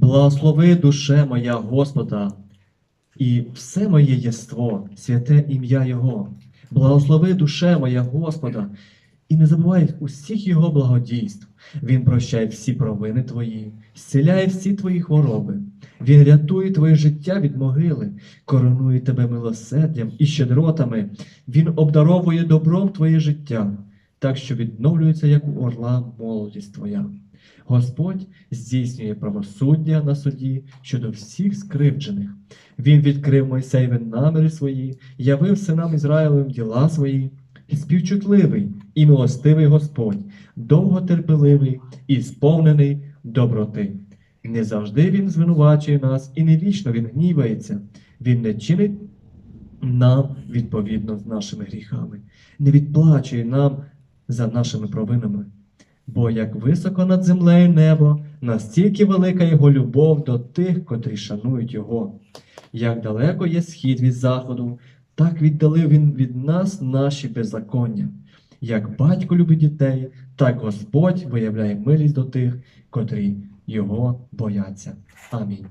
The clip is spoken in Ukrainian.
Благослови душе моя Господа, і все моє єство, святе ім'я Його. Благослови душе моя Господа, і не забувай усіх Його благодійств. Він прощає всі провини твої, зціляє всі твої хвороби. Він рятує твоє життя від могили, коронує тебе милосердям і щедротами. Він обдаровує добром твоє життя, так що відновлюється, як у орла молодість твоя. Господь здійснює правосуддя на суді щодо всіх скривджених. Він відкрив Мойсеєві наміри свої, явив синам Ізраїлевим діла свої, співчутливий і милостивий Господь, довготерпеливий і сповнений доброти. Не завжди Він звинувачує нас, і не вічно Він гнівається. Він не чинить нам відповідно з нашими гріхами, не відплачує нам за нашими провинами. Бо як високо над землею небо, настільки велика його любов до тих, котрі шанують його. Як далеко є схід від заходу, так віддалив він від нас наші беззаконня. Як батько любить дітей, так Господь виявляє милість до тих, котрі його бояться. Амінь.